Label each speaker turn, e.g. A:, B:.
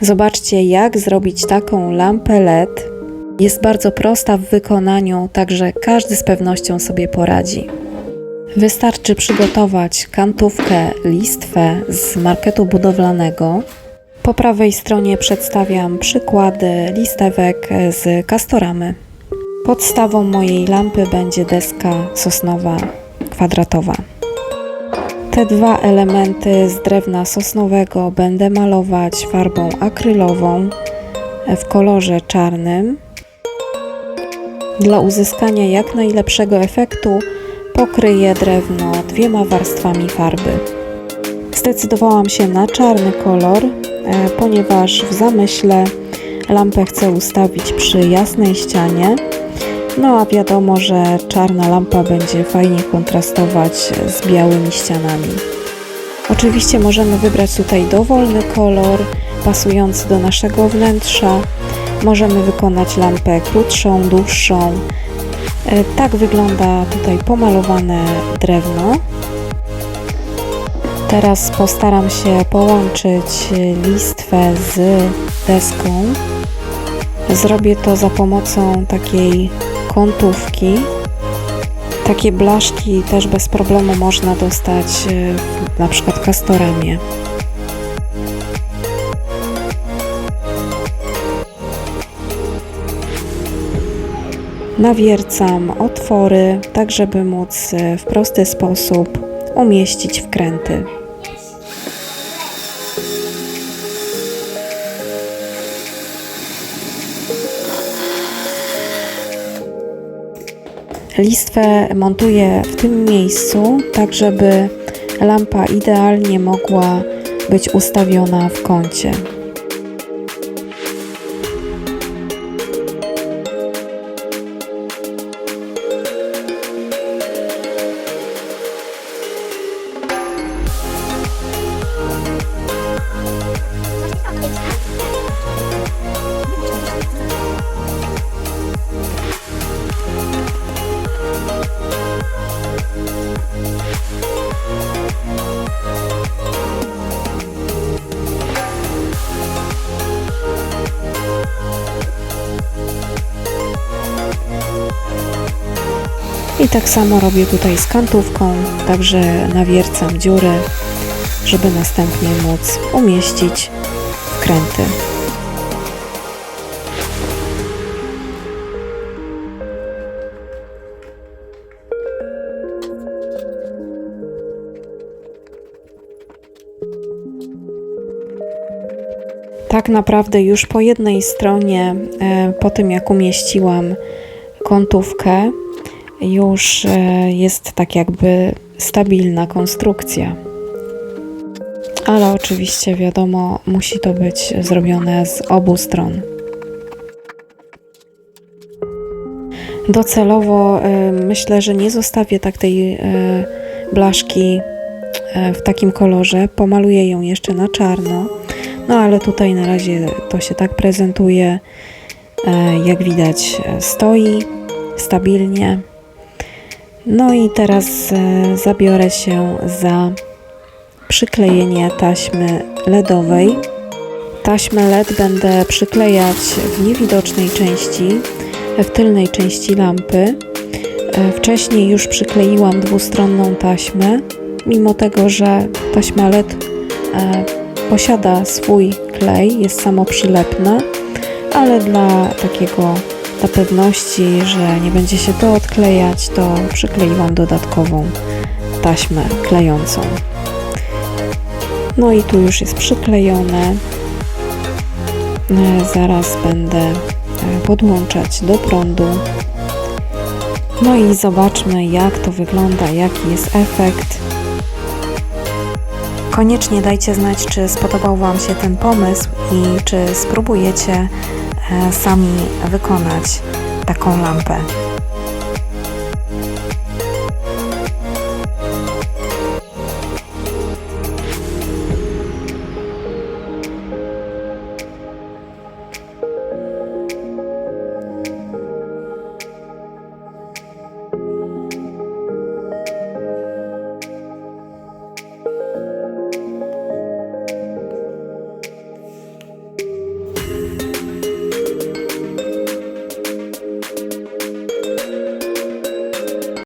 A: Zobaczcie, jak zrobić taką lampę LED. Jest bardzo prosta w wykonaniu, także każdy z pewnością sobie poradzi. Wystarczy przygotować kantówkę, listwę z marketu budowlanego. Po prawej stronie przedstawiam przykłady listewek z kastoramy. Podstawą mojej lampy będzie deska sosnowa kwadratowa. Te dwa elementy z drewna sosnowego będę malować farbą akrylową w kolorze czarnym. Dla uzyskania jak najlepszego efektu pokryję drewno dwiema warstwami farby. Zdecydowałam się na czarny kolor, e, ponieważ w zamyśle lampę chcę ustawić przy jasnej ścianie. No a wiadomo, że czarna lampa będzie fajnie kontrastować z białymi ścianami. Oczywiście możemy wybrać tutaj dowolny kolor pasujący do naszego wnętrza. Możemy wykonać lampę krótszą, dłuższą. E, Tak wygląda tutaj pomalowane drewno. Teraz postaram się połączyć listwę z deską. Zrobię to za pomocą takiej kątówki. Takie blaszki też bez problemu można dostać e, na przykład kastoramie. Nawiercam otwory, tak żeby móc e, w prosty sposób umieścić wkręty. Listwę montuję w tym miejscu, tak żeby lampa idealnie mogła być ustawiona w kącie. Tak samo robię tutaj z kantówką, także nawiercam dziury, żeby następnie móc umieścić wkręty. Tak naprawdę już po jednej stronie, e, po tym jak umieściłam kątówkę, już e, jest tak jakby stabilna konstrukcja. Ale oczywiście wiadomo, musi to być zrobione z obu stron. Docelowo e, myślę, że nie zostawię tak tej e, blaszki w takim kolorze. Pomaluję ją jeszcze na czarno. No ale tutaj na razie to się tak prezentuje. Jak widać, stoi stabilnie. No i teraz e, zabiorę się za przyklejenie taśmy LEDowej. Taśmę LED będę przyklejać w niewidocznej części, w tylnej części lampy. E, Wcześniej już przykleiłam dwustronną taśmę, mimo tego, że taśma LED e, posiada swój klej, jest samoprzylepna, ale dla takiego dla pewności, że nie będzie się to odklejać, to przykleiłam dodatkową taśmę klejącą. No i tu już jest przyklejone. E, Zaraz będę e, podłączać do prądu. No i zobaczmy, jak to wygląda, jaki jest efekt. Koniecznie dajcie znać, czy spodobał Wam się ten pomysł i czy spróbujecie sami wykonać taką lampę.